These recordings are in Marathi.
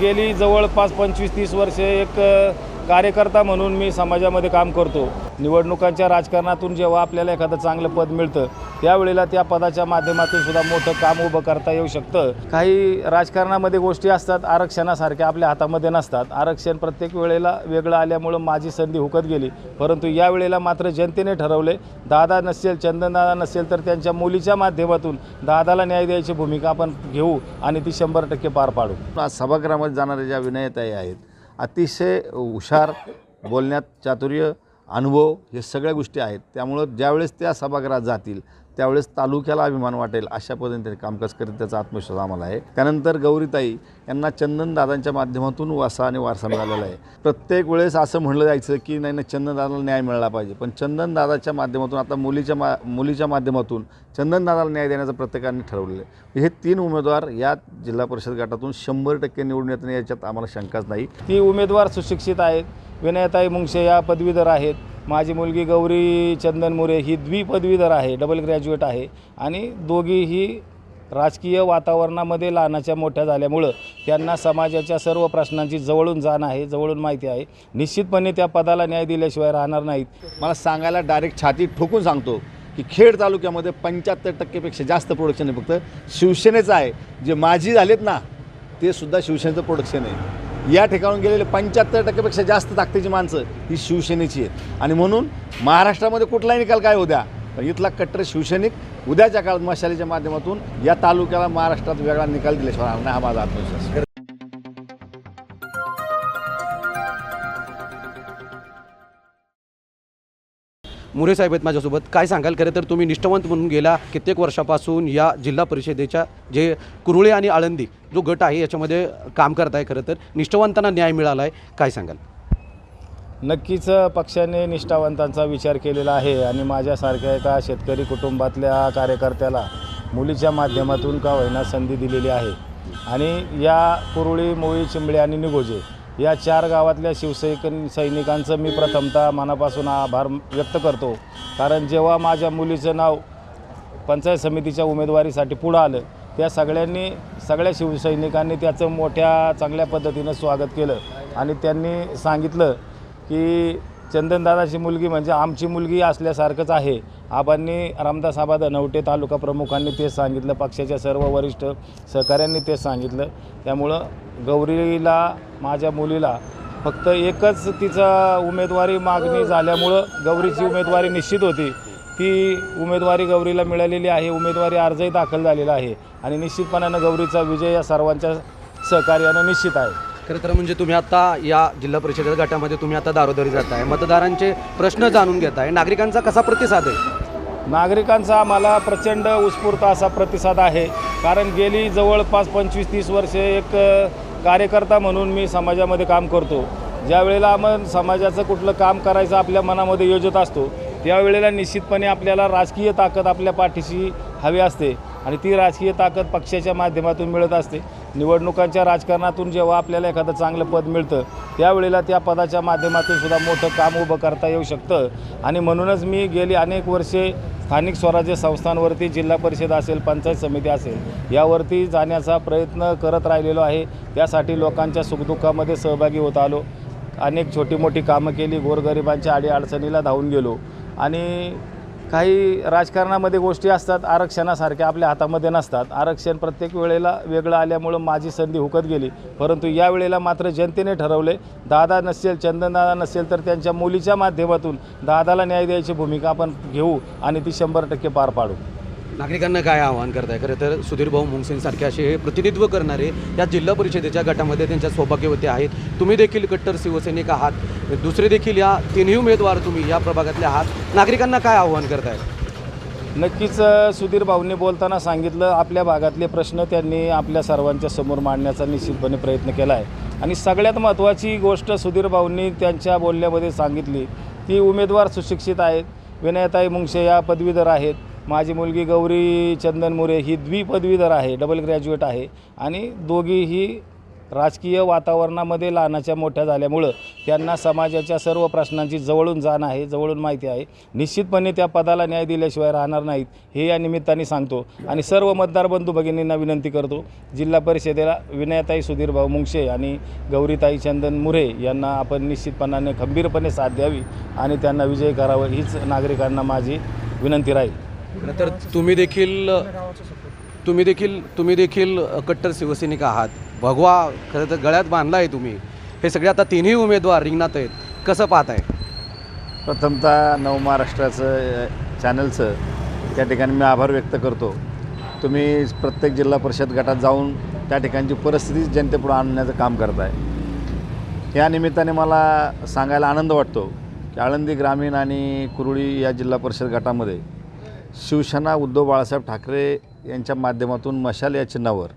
गेली जवळपास पंचवीस तीस वर्षे एक कार्यकर्ता म्हणून मी समाजामध्ये काम करतो. निवडणुकांच्या राजकारणातून जेव्हा आपल्याला एखादं चांगलं पद मिळतं त्यावेळेला त्या पदाच्या माध्यमातून सुद्धा मोठं काम उभं करता येऊ शकतं. काही राजकारणामध्ये गोष्टी असतात आरक्षणासारख्या आपल्या हातामध्ये नसतात. आरक्षण प्रत्येक वेळेला वेगळं आल्यामुळं माझी संधी हुकत गेली. परंतु या वेळेला मात्र जनतेने ठरवले दादा नसेल चंदनदादा नसेल तर त्यांच्या मुलीच्या माध्यमातून दादाला न्याय द्यायची भूमिका आपण घेऊ आणि ती शंभर टक्के पार पाडू. आज सभागृहामध्ये जाणाऱ्या ज्या विनयताई आहेत अतिशय हुशार बोलण्यात चातुर्य अनुभव हे सगळ्या गोष्टी आहेत. त्यामुळं ज्यावेळेस त्या सभागृहात जातील त्यावेळेस तालुक्याला अभिमान वाटेल अशा पद्धतीने कामकाज करीत त्याचा आत्मविश्वास आम्हाला आहे. त्यानंतर गौरीताई यांना चंदनदादांच्या माध्यमातून वासा आणि वारसा मिळालेला आहे. प्रत्येक वेळेस असं म्हणलं जायचं की नाही नाही चंदनदादाला न्याय मिळाला पाहिजे. पण चंदनदादाच्या माध्यमातून आता मुलीच्या मा मुलीच्या माध्यमातून चंदनदादाला न्याय देण्याचं प्रत्येकाने ठरवलेलं आहे. हे तीन उमेदवार या जिल्हा परिषद गटातून शंभर टक्के निवडून येतात याच्यात आम्हाला शंकाच नाही. ती उमेदवार सुशिक्षित आहेत. विनयताई मुंगशे या पदवीधर आहेत. माझी मुलगी गौरी चंदन मोरे ही द्विपदवीधर आहे डबल ग्रॅज्युएट आहे आणि दोघीही राजकीय वातावरणामध्ये लहानाच्या मोठ्या झाल्यामुळं त्यांना समाजाच्या सर्व प्रश्नांची जवळून जाण आहे जवळून माहिती आहे. निश्चितपणे त्या पदाला न्याय दिल्याशिवाय राहणार नाहीत. मला सांगायला डायरेक्ट छाती ठोकून सांगतो की खेड तालुक्यामध्ये पंच्याहत्तर टक्केपेक्षा जास्त प्रोडक्शन आहे. फक्त शिवसेनेचं आहे. जे माझी झालेत ना ते सुद्धा शिवसेनेचं प्रोडक्शन आहे. या ठिकाणून गेलेले पंच्याहत्तर टक्केपेक्षा जास्त ताकदीची माणसं ही शिवसेनेची आहेत. आणि म्हणून महाराष्ट्रामध्ये कुठलाही निकाल काय उद्या पण इथला कट्टर शिवसैनिक उद्याच्या काळात मशालीच्या माध्यमातून या तालुक्याला महाराष्ट्रात वेगळा निकाल दिल्याशिवाय हा माझा आत्मविश्वास. मुरे साहेब आहेत माझ्यासोबत. काय सांगाल? खरं तर तुम्ही निष्ठावंत म्हणून गेल्या कित्येक वर्षापासून या जिल्हा परिषदेच्या जे कुरुळे आणि आळंदी जो गट आहे याच्यामध्ये काम करताय खरं तर. निष्ठावंतांना न्याय मिळाला आहे काय सांगाल? नक्कीच पक्षाने निष्ठावंतांचा विचार केलेला आहे आणि माझ्यासारख्या एका शेतकरी कुटुंबातल्या कार्यकर्त्याला मुलीच्या माध्यमातून का होईना संधी दिलेली आहे. आणि या कुरुळी मोळी चिंबळे आणि निगोजे या चार गावातल्या शिवसैनिक सैनिकांचं मी प्रथमतः मनापासून आभार व्यक्त करतो. कारण जेव्हा माझ्या मुलीचं नाव पंचायत समितीच्या उमेदवारीसाठी पुढं आलं त्या सगळ्यांनी सगळ्या शिवसैनिकांनी त्याचं मोठ्या चांगल्या पद्धतीनं स्वागत केलं. आणि त्यांनी सांगितलं की चंदनदादाची मुलगी म्हणजे आमची मुलगी असल्यासारखंच आहे. आबांनी रामदास आबा नवटे तालुका प्रमुखांनी तेच सांगितलं पक्षाच्या सर्व वरिष्ठ सहकाऱ्यांनी तेच सांगितलं. त्यामुळं गौरीला माझ्या मुलीला फक्त एकच तिचा उमेदवारी मागणी झाल्यामुळं गौरीची उमेदवारी निश्चित होती. ती उमेदवारी गौरीला मिळालेली आहे उमेदवारी अर्जही दाखल झालेला आहे आणि निश्चितपणानं गौरीचा विजय या सर्वांच्या सहकार्यानं निश्चित आहे. खरं तर म्हणजे तुम्ही आता या जिल्हा परिषदेच्या गटामध्ये तुम्ही आता दारोदारी जाताय. मतदारांचे प्रश्न जाणून घेताय. नागरिकांचा कसा प्रतिसाद आहे? नागरिकांचा आम्हाला प्रचंड उत्स्फूर्त असा प्रतिसाद आहे. कारण गेली जवळपास पंचवीस तीस वर्षे एक कार्यकर्ता म्हणून मी समाजामध्ये काम करतो. ज्या वेळेला आपण समाजाचं कुठलं काम करायचं आपल्या मनामध्ये योजत असतो त्यावेळेला निश्चितपणे आपल्याला राजकीय ताकद आपल्या पाठीशी हवी असते. आणि ती राजकीय ताकद पक्षाच्या माध्यमातून मिळत असते. निवडणुकांच्या राजकारणातून जेव्हा आपल्याला एखादं चांगलं पद मिळतं त्यावेळेला त्या पदाच्या माध्यमातून सुद्धा मोठं काम उभं करता येऊ शकतं. आणि म्हणूनच मी गेली अनेक वर्षे स्थानिक स्वराज्य संस्थांवरती जिल्हा परिषद असेल पंचायत समिती असेल यावरती जाण्याचा प्रयत्न करत राहिलेलो आहे. त्यासाठी लोकांच्या सुखदुःखामध्ये सहभागी होत आलो. अनेक छोटी मोठी कामं केली गोरगरिबांच्या आडी अडचणीला धावून गेलो. आणि काही राजकारणामध्ये गोष्टी असतात आरक्षणासारख्या आपल्या हातामध्ये नसतात. आरक्षण प्रत्येक वेळेला वेगळं आल्यामुळं माझी संधी हुकत गेली. परंतु या वेळेला मात्र जनतेने ठरवले दादा नसेल चंदनदादा नसेल तर त्यांच्या मुलीच्या माध्यमातून दादाला न्याय द्यायची भूमिका आपण घेऊ आणि ती शंभर टक्के पार पाडू. नागरिकांना काय आवाहन करताय? खरं तर सुधीर भाऊ मुंगसेंसारखे असे हे प्रतिनिधित्व करणारे या जिल्हा परिषदेच्या गटामध्ये त्यांच्या सौभाग्यवती आहेत. तुम्ही देखील कट्टर शिवसैनिक आहात. दुसरे देखील या तिन्ही उमेदवार तुम्ही या प्रभागातले आहात. नागरिकांना काय आवाहन करताय? नक्कीच सुधीरभाऊंनी सुधीर भाऊंनी बोलताना सांगितलं आपल्या भागातले प्रश्न त्यांनी आपल्या सर्वांच्या समोर मांडण्याचा निश्चितपणे प्रयत्न केला आहे. आणि सगळ्यात महत्त्वाची गोष्ट सुधीर भाऊंनी त्यांच्या बोलण्यामध्ये सांगितली ती उमेदवार सुशिक्षित आहेत. विनयताई मुंगशे या पदवीधर आहेत. माझी मुलगी गौरी चंदन मोरे ही द्विपदवीधर आहे डबल ग्रॅज्युएट आहे आणि दोघीही राजकीय वातावरणामध्ये लहानाच्या मोठ्या झाल्यामुळं त्यांना समाजाच्या सर्व प्रश्नांची जवळून जाण आहे जवळून माहिती आहे. निश्चितपणे त्या पदाला न्याय दिल्याशिवाय राहणार नाहीत हे या निमित्ताने सांगतो. आणि सर्व मतदार बंधू भगिनींना विनंती करतो जिल्हा परिषदेला विनयताई सुधीरभाऊ मुंगशे आणि गौरीताई चंदन मुरे यांना आपण निश्चितपणाने खंबीरपणे साथ द्यावी आणि त्यांना विजय करावं हीच नागरिकांना माझी विनंती राहील. तर तुम्ही देखील तुम्ही देखील तुम्ही देखील कट्टर शिवसैनिक आहात. भगवा खरं तर गळ्यात बांधला आहे तुम्ही. हे सगळे आता तिन्ही उमेदवार रिंगणात आहेत. कसं पाहताय? प्रथमतः नव महाराष्ट्राचं चॅनलचं त्या ठिकाणी मी आभार व्यक्त करतो. तुम्ही प्रत्येक जिल्हा परिषद गटात जाऊन त्या ठिकाणची परिस्थिती जनतेपुढे आणण्याचं काम करताय. या निमित्ताने मला सांगायला आनंद वाटतो की आळंदी ग्रामीण आणि कुरुळी या जिल्हा परिषद गटामध्ये शिवसेना उद्धव बाळासाहेब ठाकरे यांच्या माध्यमातून मशाल या चिन्हावर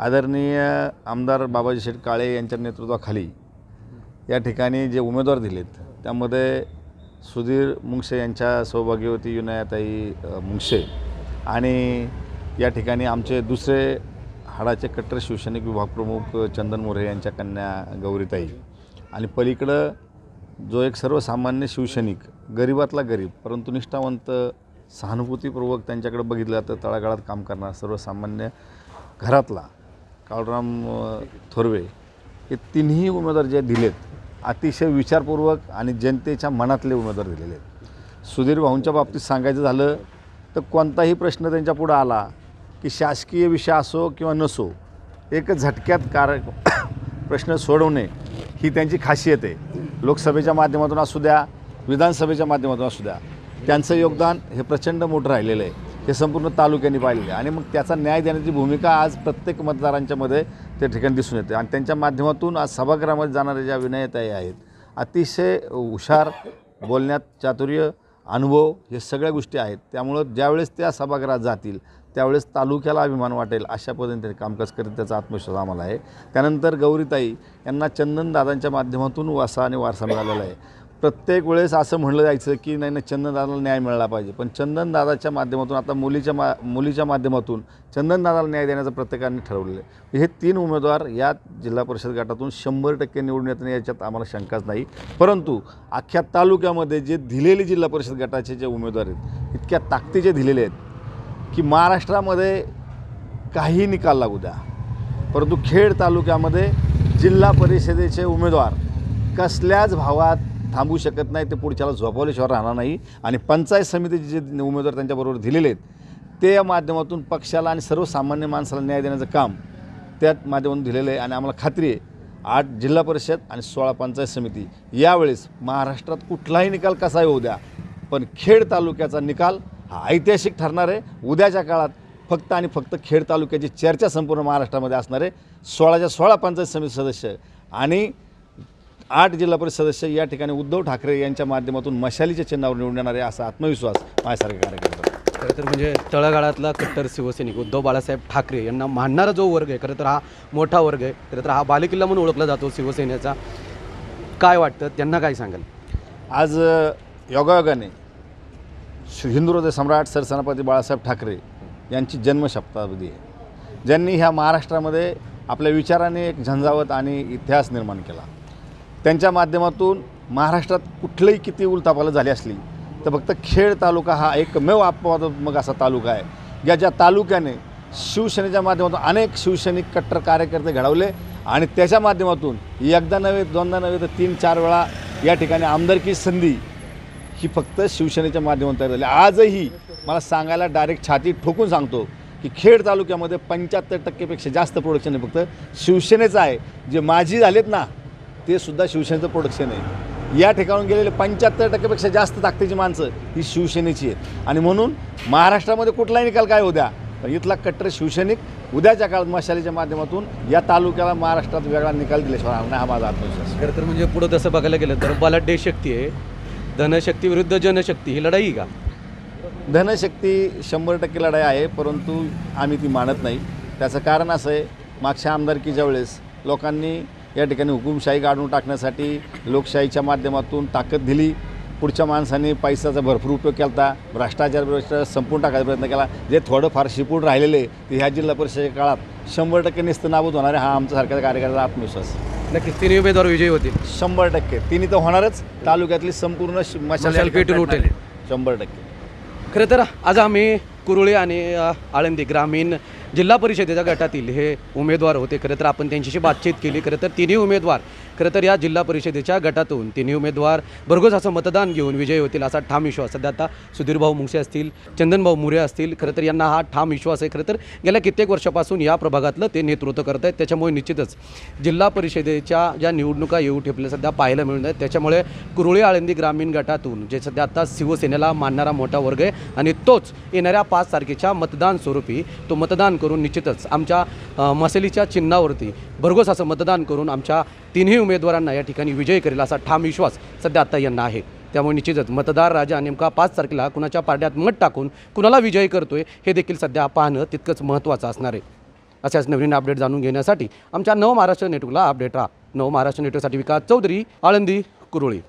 आदरणीय आमदार बाबाजी शेठ काळे यांच्या नेतृत्वाखाली या ठिकाणी जे उमेदवार दिलेत त्यामध्ये सुधीर मुंगशे यांच्या सहभागी होती अ, मुंगशे आणि या ठिकाणी आमचे दुसरे हाडाचे कट्टर शिवसैनिक विभाग प्रमुख चंदन मोरे यांच्या कन्या गौरीताई. आणि पलीकडं जो एक सर्वसामान्य शिवसैनिक गरिबातला गरीब परंतु निष्ठावंत सहानुभूतीपूर्वक त्यांच्याकडे बघितलं तर तळागाळात काम करणार सर्वसामान्य घरातला काळराम थोरवे हे तिन्ही उमेदवार जे दिलेत अतिशय विचारपूर्वक आणि जनतेच्या मनातले उमेदवार दिलेले आहेत. सुधीर भाऊंच्या बाबतीत सांगायचं झालं तर कोणताही प्रश्न त्यांच्या पुढं आला की शासकीय विषय असो किंवा नसो एक झटक्यात कार प्रश्न सोडवणे ही त्यांची खासियत आहे. लोकसभेच्या माध्यमातून असू द्या विधानसभेच्या माध्यमातून असू द्या. त्यांचं योगदान हे प्रचंड मोठं राहिलेलं आहे. हे संपूर्ण तालुक्यांनी पाहिलेलं आहे. आणि मग त्याचा न्याय देण्याची भूमिका आज प्रत्येक मतदारांच्यामध्ये त्या ठिकाणी दिसून येते. आणि त्यांच्या माध्यमातून आज सभागृहामध्ये जाणाऱ्या ज्या विनयताई आहेत अतिशय हुशार बोलण्यात चातुर्य अनुभव हे सगळ्या गोष्टी आहेत. त्यामुळं ज्यावेळेस त्या सभागृहात जातील त्यावेळेस तालुक्याला अभिमान वाटेल अशा पद्धतीने कामकाज करीत त्याचा आत्मविश्वास आम्हाला आहे. त्यानंतर गौरीताई यांना चंदनदादांच्या माध्यमातून वासा आणि वारसा मिळालेला आहे. प्रत्येक वेळेस असं म्हणलं जायचं की नाही नाही चंदनदादाला न्याय मिळाला पाहिजे. पण चंदनदादाच्या माध्यमातून आता मुलीच्या मा मुलीच्या माध्यमातून चंदनदादाला न्याय देण्याचं प्रत्येकाने ठरवलेलं आहे. म्हणजे हे तीन उमेदवार या जिल्हा परिषद गटातून शंभर टक्के निवडून येतात याच्यात आम्हाला शंकाच नाही. परंतु अख्ख्या तालुक्यामध्ये जे दिलेले जिल्हा परिषद गटाचे जे उमेदवार आहेत इतक्या ताकदीचे दिलेले आहेत की महाराष्ट्रामध्ये काही निकाल लागू द्या. परंतु खेड तालुक्यामध्ये जिल्हा परिषदेचे उमेदवार कसल्याच भावात थांबू शकत नाही ते पुढच्याला झोपवल्याशिवाय राहणार नाही. आणि पंचायत समितीचे जे उमेदवार त्यांच्याबरोबर दिलेले आहेत ते या माध्यमातून पक्षाला आणि सर्वसामान्य माणसाला न्याय देण्याचं काम त्यात माध्यमातून दिलेलं आहे. आणि आम्हाला खात्री आहे आठ जिल्हा परिषद आणि सोळा पंचायत समिती यावेळेस महाराष्ट्रात कुठलाही निकाल कसाही होऊ द्या पण खेड तालुक्याचा निकाल हा ऐतिहासिक ठरणार आहे. उद्याच्या काळात फक्त आणि फक्त खेड तालुक्याची चर्चा संपूर्ण महाराष्ट्रामध्ये असणार आहे. सोळाच्या सोळा पंचायत समिती सदस्य आणि आठ जिल्हा परिषद सदस्य या ठिकाणी उद्धव ठाकरे यांच्या माध्यमातून मशालीच्या चिन्हावर निवडून येणार आहे असा आत्मविश्वास माझ्यासारखे कार्यकर्ता खरं तर म्हणजे तळागाळातला कट्टर शिवसैनिक उद्धव बाळासाहेब ठाकरे यांना मानणारा जो वर्ग आहे खरं तर हा मोठा वर्ग आहे खरं तर हा बालेकिल्ला म्हणून ओळखला जातो शिवसेनेचा. काय वाटतं? त्यांना काय सांगाल? आज योगायोगाने हिंदुहृदय सम्राट सरसेनापती बाळासाहेब ठाकरे यांची जन्मशताब्दी आहे. ज्यांनी ह्या महाराष्ट्रामध्ये आपल्या विचाराने एक झंझावत आणि इतिहास निर्माण केला. त्यांच्या माध्यमातून महाराष्ट्रात कुठलंही किती उलथापालत झाली असली तर फक्त खेड तालुका हा एकमेव अपवादात्मक असा तालुका आहे या ज्या तालुक्याने शिवसेनेच्या माध्यमातून अनेक शिवसैनिक कट्टर कार्यकर्ते घडवले आणि त्याच्या माध्यमातून एकदा नव्हे दोनदा नव्हे तर तीन चार वेळा या ठिकाणी आमदारकी संधी ही फक्त शिवसेनेच्या माध्यमातून तयार झाली. आजही मला सांगायला डायरेक्ट छाती ठोकून सांगतो की खेड तालुक्यामध्ये पंच्याहत्तर टक्केपेक्षा जास्त प्रोडक्शन आहे फक्त. शिवसेनेचं आहे. जे माझी झालेत ना ते सुद्धा शिवसेनेचं प्रोडक्शन आहे. या ठिकाणून गेलेले पंच्याहत्तर टक्केपेक्षा जास्त ताकदीची माणसं ही शिवसेनेची आहेत. आणि म्हणून महाराष्ट्रामध्ये कुठलाही निकाल काय उद्या पण इथला कट्टर शिवसैनिक उद्याच्या काळात मशालीच्या माध्यमातून या तालुक्याला महाराष्ट्रात वेगळा निकाल दिल्याशिवाय नाही हा माझा आत्मविश्वास खरं तर म्हणजे पुढं तसं बघायला गेलं तर बलाढ्य शक्ती आहे. धनशक्ती विरुद्ध जनशक्ती ही लढाई का? धनशक्ती शंभर टक्के लढाई आहे परंतु आम्ही ती मानत नाही. त्याचं कारण असं आहे मागच्या आमदारकीच्या वेळेस लोकांनी या ठिकाणी हुकुमशाही काढून टाकण्यासाठी लोकशाहीच्या माध्यमातून ताकद दिली. पुढच्या माणसांनी पैशाचा भरपूर उपयोग केला होता भ्रष्टाचार भ्रष्टाचार संपून टाकायचा प्रयत्न केला. जे थोडंफार शिपूट राहिलेले ते ह्या जिल्हा परिषदेच्या काळात शंभर टक्के निस्त नाबूद होणार आहे हा आमचा सारख्या कार्यकर्त्याचा आत्मविश्वास. नक्कीच तिन्ही उमेदवार विजयी होतील. शंभर टक्के. तिन्ही तर होणारच. तालुक्यातली संपूर्ण मशाल पेटून उठेल. शंभर टक्के. खरं तर आज आम्ही कुरुळे आणि आळंदी ग्रामीण जिल्हा परिषदेच्या गटातील हे उमेदवार होते. खरं तर आपण त्यांच्याशी बातचीत केली. खरं तर तिन्ही उमेदवार खरं तर या जिल्हा परिषदेच्या गटातून तिन्ही उमेदवार भरघोस असं मतदान घेऊन विजयी होतील असा ठाम विश्वास. सध्या आता सुधीरभाऊ मुंगसे असतील चंदनभाऊ मुरे असतील खरं तर यांना हा ठाम विश्वास आहे. खरं तर गेल्या कित्येक वर्षापासून या प्रभागातलं ते नेतृत्व करत आहेत. त्याच्यामुळे निश्चितच जिल्हा परिषदेच्या ज्या निवडणुका येऊ ठेपल्या सध्या पाहायला मिळून आहेत. त्याच्यामुळे कुरुळे आळंदी ग्रामीण गटातून जे सध्या आता शिवसेनेला मानणारा मोठा वर्ग आहे आणि तोच येणाऱ्या पाच तारखेच्या मतदान स्वरूपी तो मतदान करून निश्चितच आमच्या मसलीच्या चिन्हावरती भरघोस असं मतदान करून आमच्या तिन्ही उमेदवारांना या ठिकाणी विजयी करेल असा ठाम विश्वास सध्या आत्ता यांना आहे. त्यामुळे निश्चितच मतदार राजा नेमका पाच तारखेला कुणाच्या पारड्यात मत टाकून कुणाला विजयी करतोय हे देखील सध्या पाहणं तितकंच महत्त्वाचं असणार आहे. अशाच नवीन अपडेट जाणून घेण्यासाठी आमच्या नव महाराष्ट्र नेटवर्कला अपडेट राहा. नव महाराष्ट्र नेटवर्कसाठी विकास चौधरी आळंदी कुरुळी.